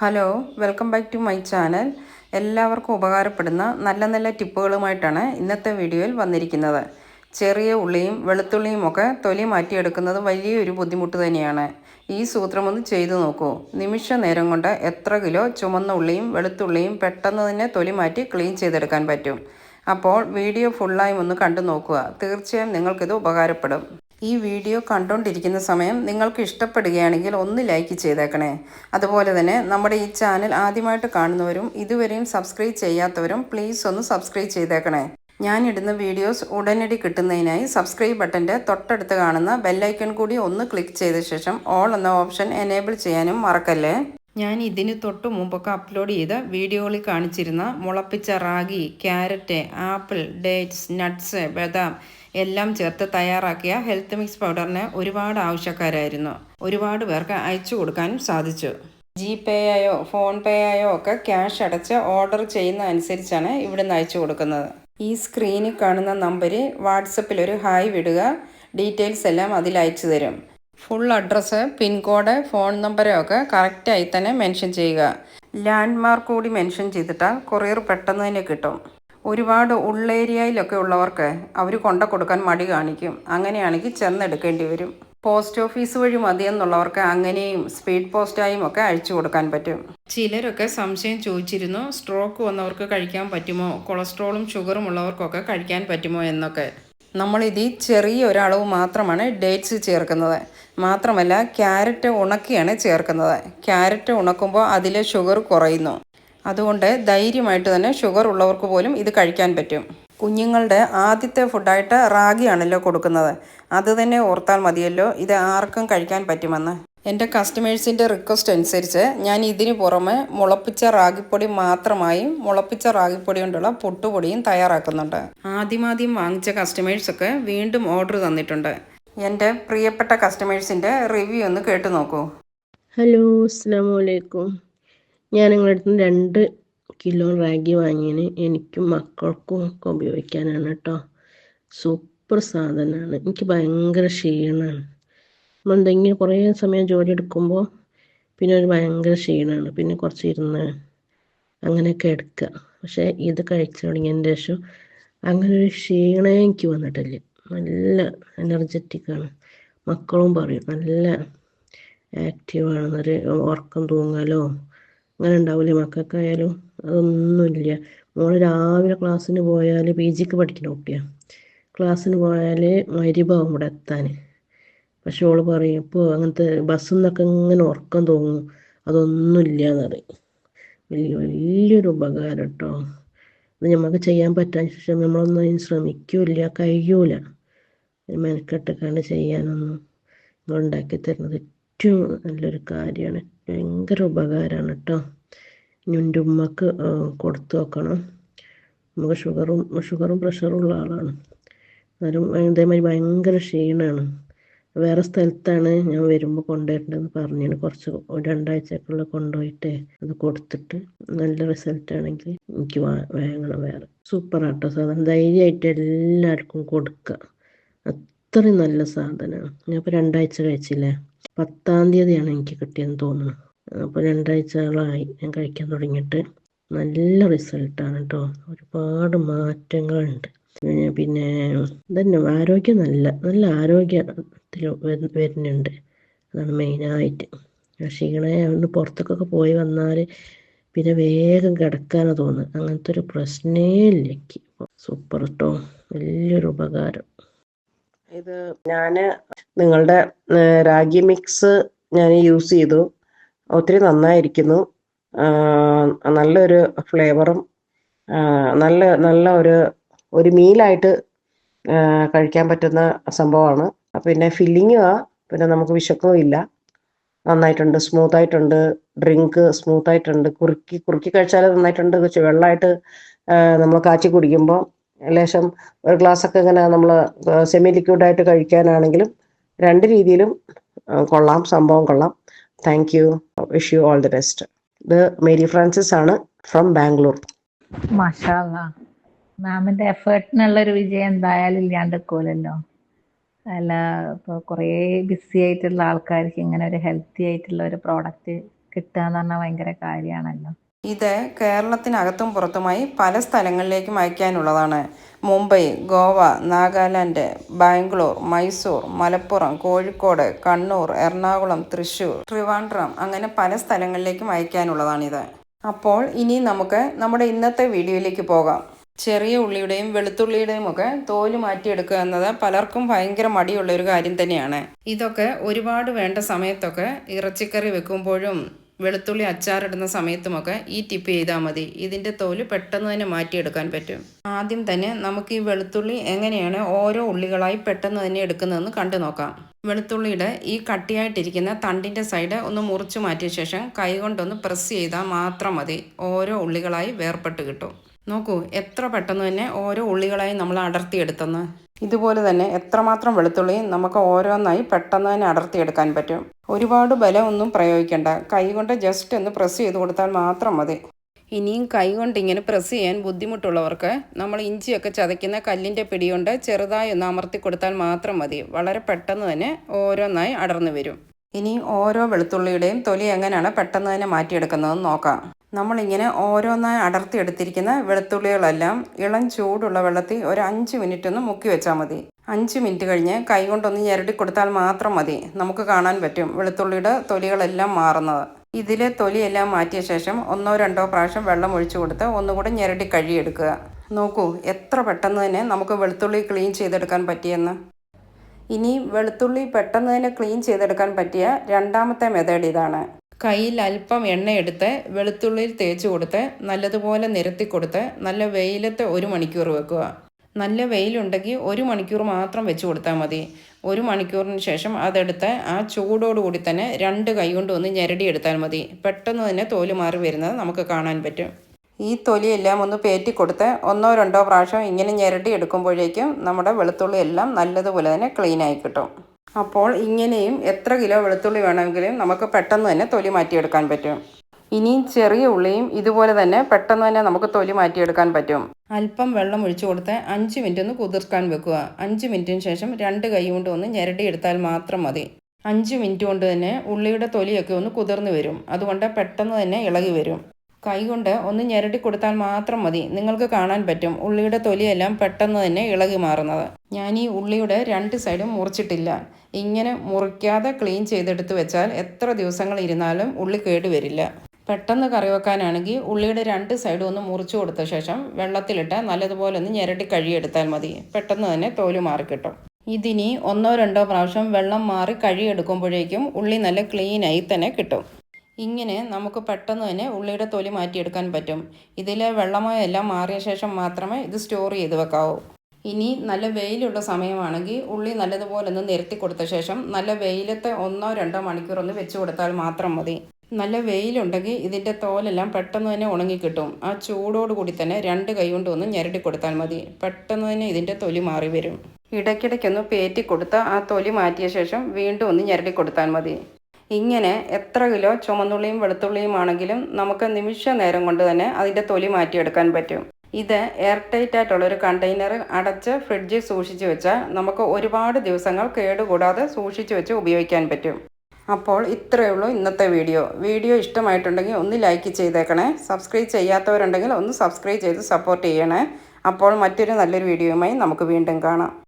Hello welcome back to my channel. എല്ലാവർക്കും ഉപകാരപ്പെടുന്ന നല്ല നല്ല ടിപ്പുകളുമായിട്ടാണ് ഇന്നത്തെ വീഡിയോയിൽ വന്നിരിക്കുന്നത്. ചെറിയ ഉള്ളിയും വെളുത്തുള്ളിയും ഒക്കെ തൊലി മാറ്റിയെടുക്കുന്നത് വലിയൊരു ബുദ്ധിമുട്ട് തന്നെയാണ്. ഈ സൂത്രം ഒന്ന് ചെയ്തു നോക്കൂ. നിമിഷ നേരം കൊണ്ട് എത്ര കിലോ ചുമന്ന ഉള്ളിയും വെളുത്തുള്ളിയും പെട്ടെന്ന് തന്നെ തൊലി മാറ്റി ക്ലീൻ ചെയ്തെടുക്കാൻ പറ്റും. അപ്പോൾ വീഡിയോ ഫുള്ളായും ഒന്ന് കണ്ടു നോക്കുക. തീർച്ചയായും നിങ്ങൾക്കിത് ഉപകാരപ്പെടും. ഈ വീഡിയോ കണ്ടുകൊണ്ടിരിക്കുന്ന സമയം നിങ്ങൾക്ക് ഇഷ്ടപ്പെടുകയാണെങ്കിൽ ഒന്ന് ലൈക്ക് ചെയ്തേക്കണേ. അതുപോലെ തന്നെ നമ്മുടെ ഈ ചാനൽ ആദ്യമായിട്ട് കാണുന്നവരും ഇതുവരെയും സബ്സ്ക്രൈബ് ചെയ്യാത്തവരും പ്ലീസ് ഒന്ന് സബ്സ്ക്രൈബ് ചെയ്തേക്കണേ. ഞാനിടുന്ന വീഡിയോസ് ഉടനടി കിട്ടുന്നതിനായി സബ്സ്ക്രൈബ് ബട്ടന്റെ തൊട്ടടുത്ത് കാണുന്ന ബെല്ലൈക്കൺ കൂടി ഒന്ന് ക്ലിക്ക് ചെയ്ത ശേഷം ഓൾ എന്ന ഓപ്ഷൻ എനേബിൾ ചെയ്യാനും മറക്കല്ലേ? ഞാൻ ഇതിന് തൊട്ട് മുമ്പൊക്കെ അപ്ലോഡ് ചെയ്ത വീഡിയോകളിൽ കാണിച്ചിരുന്ന മുളപ്പിച്ച ragi carrot apple dates nuts ബദാം എല്ലാം ചേർത്ത് തയ്യാറാക്കിയ ഹെൽത്ത് മിക്സ് പൗഡറിന് ഒരുപാട് ആവശ്യക്കാരായിരുന്നു. ഒരുപാട് പേർക്ക് അയച്ചു കൊടുക്കാനും സാധിച്ചു. ജി പേ ആയോ ഫോൺ പേ ആയോ ഒക്കെ ക്യാഷ് അടച്ച് ഓർഡർ ചെയ്യുന്ന അനുസരിച്ചാണ് ഇവിടുന്ന് അയച്ചു കൊടുക്കുന്നത്. ഈ സ്ക്രീനിൽ കാണുന്ന നമ്പര് വാട്സപ്പിൽ ഒരു ഹായ് വിടുക. ഡീറ്റെയിൽസ് എല്ലാം അതിൽ അയച്ചു തരും. ഫുൾ അഡ്രസ്സ് പിൻകോഡ് ഫോൺ നമ്പരൊക്കെ കറക്റ്റായി തന്നെ മെൻഷൻ ചെയ്യുക. ലാൻഡ് മാർക്ക് കൂടി മെൻഷൻ ചെയ്തിട്ടാൽ കൊറിയർ പെട്ടെന്ന് തന്നെ കിട്ടും. ഒരുപാട് ഉള്ളേരിയയിലൊക്കെ ഉള്ളവർക്ക് അവർ കൊണ്ട കൊടുക്കാൻ മടി കാണിക്കും. അങ്ങനെയാണെങ്കിൽ ചെന്നെടുക്കേണ്ടി വരും. പോസ്റ്റ് ഓഫീസ് വഴി മതിയെന്നുള്ളവർക്ക് അങ്ങനെയും സ്പീഡ് പോസ്റ്റായും ഒക്കെ അയച്ചു കൊടുക്കാൻ പറ്റും. ചിലരൊക്കെ സംശയം ചോദിച്ചിരുന്നു സ്ട്രോക്ക് വന്നവർക്ക് കഴിക്കാൻ പറ്റുമോ? കൊളസ്ട്രോളും ഷുഗറും ഉള്ളവർക്കൊക്കെ കഴിക്കാൻ പറ്റുമോ എന്നൊക്കെ. നമ്മളിതിൽ ചെറിയ ഒരളവ് മാത്രമാണ് ഡേറ്റ്സ് ചേർക്കുന്നത്. മാത്രമല്ല ക്യാരറ്റ് ഉണക്കിയാണ് ചേർക്കുന്നത്. ക്യാരറ്റ് ഉണക്കുമ്പോൾ അതിലെ ഷുഗർ കുറയുന്നു. അതുകൊണ്ട് ധൈര്യമായിട്ട് തന്നെ ഷുഗർ ഉള്ളവർക്ക് പോലും ഇത് കഴിക്കാൻ പറ്റും. കുഞ്ഞുങ്ങളുടെ ആദ്യത്തെ ഫുഡായിട്ട് റാഗിയാണല്ലോ കൊടുക്കുന്നത്. അത് തന്നെ ഓർത്താൽ മതിയല്ലോ ഇത് ആർക്കും കഴിക്കാൻ പറ്റുമെന്ന്. എന്റെ കസ്റ്റമേഴ്സിന്റെ റിക്വസ്റ്റ് അനുസരിച്ച് ഞാൻ ഇതിന് പുറമെ മുളപ്പിച്ച റാഗിപ്പൊടി മാത്രമായി മുളപ്പിച്ച റാഗിപ്പൊടി കൊണ്ടുള്ള പുട്ടുപൊടിയും തയ്യാറാക്കുന്നുണ്ട്. ആദ്യമാദ്യം വാങ്ങിച്ച കസ്റ്റമേഴ്സൊക്കെ വീണ്ടും ഓർഡർ തന്നിട്ടുണ്ട്. എന്റെ പ്രിയപ്പെട്ട കസ്റ്റമേഴ്സിന്റെ റിവ്യൂ ഒന്ന് കേട്ടു നോക്കൂ. ഹലോ അസ്സാം വലൈക്കും ഞാൻ നിങ്ങളുടെ അടുത്ത് രണ്ട് കിലോ റാഗി വാങ്ങിയതിന് എനിക്കും മക്കൾക്കും ഒക്കെ ഉപയോഗിക്കാനാണ് കേട്ടോ. സൂപ്പർ സാധനമാണ്. എനിക്ക് ഭയങ്കര ക്ഷീണമാണ് നമ്മളെന്തെങ്കിലും കുറേ സമയം ജോലി എടുക്കുമ്പോൾ പിന്നെ ഒരു ഭയങ്കര ക്ഷീണമാണ്. പിന്നെ കുറച്ച് ഇരുന്ന് അങ്ങനെയൊക്കെ എടുക്കുക. പക്ഷേ ഇത് കഴിച്ചു തുടങ്ങിയതിന്റെ ശേഷം അങ്ങനെ ഒരു ക്ഷീണമേ എനിക്ക് വന്നിട്ടില്ല. നല്ല എനർജറ്റിക്കാണ് മക്കളും പറയും നല്ല ആക്റ്റീവാണെന്നൊരു ഉറക്കം തൂങ്ങലോ അങ്ങനെ ഉണ്ടാവില്ല? മക്കൾക്കായാലും അതൊന്നുമില്ല. മോൾ രാവിലെ ക്ലാസ്സിന് പോയാൽ പി ജിക്ക് പഠിക്കുന്ന കുട്ടിയാണ് ക്ലാസ്സിന് പോയാൽ മരിഭാവും ഇവിടെ എത്താൻ പക്ഷെ ഓൾ പറയും ഇപ്പോൾ അങ്ങനത്തെ ബസ്സിൽ ഇങ്ങനെ ഉറക്കം തോന്നും അതൊന്നുമില്ല എന്ന് പറയും വലിയ വലിയൊരു ഉപകാരം കേട്ടോ അത് നമുക്ക് ചെയ്യാൻ പറ്റാൻ ശേഷം നമ്മളൊന്നും അതിന് ശ്രമിക്കൂല കഴിയൂല മെനക്കെട്ടൊക്കെയാണ് ചെയ്യാനൊന്നും നിങ്ങൾ ഉണ്ടാക്കി തരുന്നത് ഏറ്റവും നല്ലൊരു കാര്യമാണ്. ഭയങ്കര ഉപകാരമാണ് കേട്ടോ ഇനി ഉമ്മക്ക് കൊടുത്തു നോക്കണം. നമുക്ക് ഷുഗറും ഷുഗറും പ്രഷറും ഉള്ള ആളാണ്. എന്നാലും ഇതേമാതിരി ഭയങ്കര ക്ഷീണമാണ് വേറെ സ്ഥലത്താണ് ഞാൻ വരുമ്പോൾ കൊണ്ടുവരേണ്ടതെന്ന് പറഞ്ഞു കുറച്ച് രണ്ടാഴ്ചക്കുള്ള കൊണ്ടുപോയിട്ട് അത് കൊടുത്തിട്ട് നല്ല റിസൾട്ട് ആണെങ്കിൽ എനിക്ക് വാങ്ങണം വേറെ. സൂപ്പർ ആട്ടോ സാധനം. ധൈര്യമായിട്ട് എല്ലാവർക്കും കൊടുക്കുക അത്രയും നല്ല സാധനമാണ്. ഞാൻ ഇപ്പോൾ രണ്ടാഴ്ച കഴിച്ചില്ലേ? പത്താം തീയതിയാണ് എനിക്ക് കിട്ടിയെന്ന് തോന്നുന്നു. അപ്പോൾ രണ്ടാഴ്ചകളായി ഞാൻ കഴിക്കാൻ തുടങ്ങിയിട്ട്. നല്ല റിസൾട്ടാണ് കേട്ടോ ഒരുപാട് മാറ്റങ്ങളുണ്ട്. പിന്നെ തന്നെ ആരോഗ്യം നല്ല നല്ല ആരോഗ്യത്തിൽ വരുന്നുണ്ട്. അതാണ് മെയിനായിട്ട് ക്ഷീണയെ ഒന്ന് പുറത്തേക്കൊക്കെ പോയി വന്നാൽ പിന്നെ വേഗം കിടക്കാനാണ് തോന്നുന്നത് അങ്ങനത്തെ ഒരു പ്രശ്നേ ഇല്ല സൂപ്പർ കേട്ടോ വലിയൊരു ഉപകാരം. ഇത് ഞാൻ നിങ്ങളുടെ റാഗി മിക്സ് ഞാൻ യൂസ് ചെയ്തു. ഒത്തിരി നന്നായിരിക്കുന്നു. നല്ലൊരു ഫ്ലേവറും നല്ല നല്ല ഒരു ഒരു മീലായിട്ട് കഴിക്കാൻ പറ്റുന്ന സംഭവമാണ്. പിന്നെ ഫില്ലിങ്ങും ആ പിന്നെ നമുക്ക് വിശക്കവും ഇല്ല. നന്നായിട്ടുണ്ട് സ്മൂത്ത് ആയിട്ടുണ്ട് ഡ്രിങ്ക് സ്മൂത്ത് ആയിട്ടുണ്ട് കുറുക്കി കുറുക്കി കഴിച്ചാൽ നന്നായിട്ടുണ്ട്. വെള്ളമായിട്ട് നമ്മൾ കാച്ചി കുടിക്കുമ്പോൾ ലേശം ഒരു ഗ്ലാസ് ഒക്കെ ഇങ്ങനെ നമ്മൾ സെമി ലിക്വിഡ് ലിക്വിഡായിട്ട് കഴിക്കാനാണെങ്കിലും രണ്ട് രീതിയിലും കൊള്ളാം. സംഭവം കൊള്ളാം. Thank you wish you all the best ഇത് മേരി ഫ്രാൻസിസ് ആണ് ഫ്രം ബാംഗ്ലൂർ മാഷാല്ല മാമിന്റെ എഫേർട്ടിനുള്ള ഒരു വിജയം എന്തായാലും ഇല്ലാണ്ട് ഇല്ലാണ്ടിരിക്കൂലല്ലോ അല്ല ഇപ്പോൾ കുറേ ബിസി ആയിട്ടുള്ള ആൾക്കാർക്ക് ഇങ്ങനെ ഒരു ഹെൽത്തി ആയിട്ടുള്ള ഒരു പ്രോഡക്റ്റ് കിട്ടുക എന്ന് പറഞ്ഞാൽ ഭയങ്കര കാര്യമാണല്ലോ. ഇത് കേരളത്തിനകത്തും പുറത്തുമായി പല സ്ഥലങ്ങളിലേക്കും അയക്കാനുള്ളതാണ്. മുംബൈ ഗോവ നാഗാലാൻഡ് ബാംഗ്ലൂർ മൈസൂർ മലപ്പുറം കോഴിക്കോട് കണ്ണൂർ എറണാകുളം തൃശൂർ ട്രിവാൻഡ്രം അങ്ങനെ പല സ്ഥലങ്ങളിലേക്കും അയക്കാനുള്ളതാണിത്. അപ്പോൾ ഇനി നമുക്ക് നമ്മുടെ ഇന്നത്തെ വീഡിയോയിലേക്ക് പോകാം. ചെറിയ ഉള്ളിയുടെയും വെളുത്തുള്ളിയുടെയും ഒക്കെ തോൽ മാറ്റിയെടുക്കുക എന്നത് പലർക്കും ഭയങ്കര മടിയുള്ള ഒരു കാര്യം തന്നെയാണ്. ഇതൊക്കെ ഒരുപാട് വേണ്ട സമയത്തൊക്കെ ഇറച്ചിക്കറി വെക്കുമ്പോഴും വെളുത്തുള്ളി അച്ചാറിടുന്ന സമയത്തുമൊക്കെ ഈ ടിപ്പ് ചെയ്താൽ മതി. ഇതിന്റെ തോൽ പെട്ടെന്ന് തന്നെ മാറ്റിയെടുക്കാൻ പറ്റും. ആദ്യം തന്നെ നമുക്ക് ഈ വെളുത്തുള്ളി എങ്ങനെയാണ് ഓരോ ഉള്ളികളായി പെട്ടെന്ന് തന്നെ എടുക്കുന്നതെന്ന് കണ്ടു നോക്കാം. വെളുത്തുള്ളിയുടെ ഈ കട്ടിയായിട്ടിരിക്കുന്ന തണ്ടിന്റെ സൈഡ് ഒന്ന് മുറിച്ചു മാറ്റിയ ശേഷം കൈകൊണ്ടൊന്ന് പ്രസ് ചെയ്താൽ മാത്രം മതി. ഓരോ ഉള്ളികളായി വേർപെട്ട് കിട്ടും. നോക്കൂ എത്ര പെട്ടെന്ന് തന്നെ ഓരോ ഉള്ളികളായി നമ്മൾ അടർത്തിയെടുത്തെന്ന്. ഇതുപോലെ തന്നെ എത്രമാത്രം വെളുത്തുള്ളി നമുക്ക് ഓരോന്നായി പെട്ടെന്ന് തന്നെ അടർത്തിയെടുക്കാൻ പറ്റും. ഒരുപാട് ബലമൊന്നും പ്രയോഗിക്കേണ്ട. കൈകൊണ്ട് ജസ്റ്റ് ഒന്ന് പ്രസ് ചെയ്ത് കൊടുത്താൽ മാത്രം മതി. ഇനിയും കൈകൊണ്ട് ഇങ്ങനെ പ്രസ് ചെയ്യാൻ ബുദ്ധിമുട്ടുള്ളവർക്ക് നമ്മൾ ഇഞ്ചിയൊക്കെ ചതയ്ക്കുന്ന കല്ലിന്റെ പിടി കൊണ്ട് ചെറുതായി ഒന്ന് അമർത്തി കൊടുത്താൽ മാത്രം മതി. വളരെ പെട്ടെന്ന് തന്നെ ഓരോന്നായി അടർന്നു വരും. ഇനി ഓരോ വെളുത്തുള്ളിയുടെയും തൊലി എങ്ങനെയാണ് പെട്ടെന്ന് തന്നെ മാറ്റിയെടുക്കുന്നതെന്ന് നോക്കാം. നമ്മളിങ്ങനെ ഓരോന്നായി അടർത്തിയെടുത്തിരിക്കുന്ന വെളുത്തുള്ളികളെല്ലാം ഇളം ചൂടുള്ള വെള്ളത്തിൽ ഒരു അഞ്ച് മിനിറ്റ് ഒന്ന് മുക്കി വെച്ചാൽ മതി. അഞ്ച് മിനിറ്റ് കഴിഞ്ഞ് കൈ കൊണ്ടൊന്ന് ഞെരടി കൊടുത്താൽ മാത്രം മതി. നമുക്ക് കാണാൻ പറ്റും വെളുത്തുള്ളിയുടെ തൊലികളെല്ലാം മാറുന്നത്. ഇതിലെ തൊലിയെല്ലാം മാറ്റിയ ശേഷം ഒന്നോ രണ്ടോ പ്രാവശ്യം വെള്ളം ഒഴിച്ചു കൊടുത്ത് ഒന്നുകൂടെ ഞെരടി കഴുകിയെടുക്കുക. നോക്കൂ എത്ര പെട്ടെന്ന് തന്നെ നമുക്ക് വെളുത്തുള്ളി ക്ലീൻ ചെയ്തെടുക്കാൻ പറ്റിയെന്ന്. ഇനി വെളുത്തുള്ളി പെട്ടെന്ന് തന്നെ ക്ലീൻ ചെയ്തെടുക്കാൻ പറ്റിയ രണ്ടാമത്തെ മെത്തേഡ് ഇതാണ്. കയ്യിൽ അല്പം എണ്ണയെടുത്ത് വെളുത്തുള്ളിയിൽ തേച്ച് കൊടുത്ത് നല്ലതുപോലെ നിരത്തി കൊടുത്ത് നല്ല വെയിലത്തെ ഒരു മണിക്കൂർ വെക്കുക. നല്ല വെയിലുണ്ടെങ്കിൽ ഒരു മണിക്കൂർ മാത്രം വെച്ച് കൊടുത്താൽ മതി. ഒരു മണിക്കൂറിന് ശേഷം അതെടുത്ത് ആ ചൂടോടുകൂടി തന്നെ രണ്ട് കൈ കൊണ്ട് ഒന്ന് ഞെരടി എടുത്താൽ മതി. പെട്ടെന്ന് തന്നെ തോൽ മാറി വരുന്നത് നമുക്ക് കാണാൻ പറ്റും. ഈ തൊലിയെല്ലാം ഒന്ന് പേറ്റി കൊടുത്ത് ഒന്നോ രണ്ടോ പ്രാവശ്യം ഇങ്ങനെ ഞെരടി എടുക്കുമ്പോഴേക്കും നമ്മുടെ വെളുത്തുള്ളി എല്ലാം നല്ലതുപോലെ തന്നെ ക്ലീനായി കിട്ടും. അപ്പോൾ ഇങ്ങനെയും എത്ര കിലോ വെളുത്തുള്ളി വേണമെങ്കിലും നമുക്ക് പെട്ടെന്ന് തന്നെ തൊലി മാറ്റിയെടുക്കാൻ പറ്റും. ഇനിയും ചെറിയ ഉള്ളിയും ഇതുപോലെ തന്നെ പെട്ടെന്ന് തന്നെ നമുക്ക് തൊലി മാറ്റിയെടുക്കാൻ പറ്റും. അല്പം വെള്ളം ഒഴിച്ചു കൊടുത്ത് അഞ്ച് മിനിറ്റ് ഒന്ന് കുതിർക്കാൻ വെക്കുക. അഞ്ച് മിനിറ്റിന് ശേഷം രണ്ട് കൈ കൊണ്ട് ഒന്ന് ഞെരടിയെടുത്താൽ മാത്രം മതി. അഞ്ച് മിനിറ്റ് കൊണ്ട് തന്നെ ഉള്ളിയുടെ തൊലിയൊക്കെ ഒന്ന് കുതിർന്നു വരും. അതുകൊണ്ട് പെട്ടെന്ന് തന്നെ ഇളകി വരും. കൈകൊണ്ട് ഒന്ന് ഞെരടി കൊടുത്താൽ മാത്രം മതി. നിങ്ങൾക്ക് കാണാൻ പറ്റും ഉള്ളിയുടെ തൊലിയെല്ലാം പെട്ടെന്ന് തന്നെ ഇളകി മാറുന്നത്. ഞാൻ ഈ ഉള്ളിയുടെ രണ്ട് സൈഡും മുറിച്ചിട്ടില്ല. ഇങ്ങനെ മുറിക്കാതെ ക്ലീൻ ചെയ്തെടുത്ത് വെച്ചാൽ എത്ര ദിവസങ്ങൾ ഇരുന്നാലും ഉള്ളി കേടുവരില്ല പെട്ടെന്ന് കറി വെക്കാനാണെങ്കിൽ ഉള്ളിയുടെ രണ്ട് സൈഡും ഒന്ന് മുറിച്ചു കൊടുത്ത ശേഷം വെള്ളത്തിലിട്ട് നല്ലതുപോലെ ഒന്ന് ഞെരടി കഴുകിയെടുത്താൽ മതി. പെട്ടെന്ന് തന്നെ തോൽ മാറിക്കിട്ടും. ഇതിനി ഒന്നോ രണ്ടോ പ്രാവശ്യം വെള്ളം മാറി കഴുകിയെടുക്കുമ്പോഴേക്കും ഉള്ളി നല്ല ക്ലീനായി തന്നെ കിട്ടും. ഇങ്ങനെ നമുക്ക് പെട്ടെന്ന് തന്നെ ഉള്ളിയുടെ തൊലി മാറ്റിയെടുക്കാൻ പറ്റും. ഇതിലെ വെള്ളമോ എല്ലാം മാറിയ ശേഷം മാത്രമേ ഇത് സ്റ്റോർ ചെയ്ത് വെക്കാവൂ. ഇനി നല്ല വെയിലുള്ള സമയമാണെങ്കിൽ ഉള്ളി നല്ലതുപോലെ ഒന്ന് നിരത്തി കൊടുത്ത ശേഷം നല്ല വെയിലത്തെ ഒന്നോ രണ്ടോ മണിക്കൂർ ഒന്ന് വെച്ച് കൊടുത്താൽ മാത്രം മതി. നല്ല വെയിലുണ്ടെങ്കിൽ ഇതിന്റെ തോലെല്ലാം പെട്ടെന്ന് തന്നെ ഉണങ്ങിക്കിട്ടും. ആ ചൂടോടുകൂടി തന്നെ രണ്ട് കൈ കൊണ്ട് ഒന്ന് ഞെരടി കൊടുത്താൽ മതി. പെട്ടെന്ന് തന്നെ ഇതിന്റെ തൊലി മാറി വരും. ഇടയ്ക്കിടയ്ക്കൊന്ന് പേറ്റി കൊടുത്ത് ആ തൊലി മാറ്റിയ ശേഷം വീണ്ടും ഒന്ന് ഞെരടി കൊടുത്താൽ മതി. ഇങ്ങനെ എത്ര കിലോ ചുമന്നുള്ളിയും വെളുത്തുള്ളിയും ആണെങ്കിലും നമുക്ക് നിമിഷ നേരം കൊണ്ട് തന്നെ അതിന്റെ തൊലി മാറ്റിയെടുക്കാൻ പറ്റും. ഇത് എയർ ടൈറ്റ് ആയിട്ടുള്ള ഒരു കണ്ടെയ്നർ അടച്ച് ഫ്രിഡ്ജിൽ സൂക്ഷിച്ച് വെച്ചാൽ നമുക്ക് ഒരുപാട് ദിവസങ്ങൾ കേടുകൂടാതെ സൂക്ഷിച്ച് വെച്ച് ഉപയോഗിക്കാൻ പറ്റും. അപ്പോൾ ഇത്രയേ ഉള്ളൂ ഇന്നത്തെ വീഡിയോ. വീഡിയോ ഇഷ്ടമായിട്ടുണ്ടെങ്കിൽ ഒന്ന് ലൈക്ക് ചെയ്തേക്കണേ. സബ്സ്ക്രൈബ് ചെയ്യാത്തവരുണ്ടെങ്കിൽ ഒന്ന് സബ്സ്ക്രൈബ് ചെയ്ത് സപ്പോർട്ട് ചെയ്യണേ. അപ്പോൾ മറ്റൊരു നല്ലൊരു വീഡിയോയുമായി നമുക്ക് വീണ്ടും കാണാം.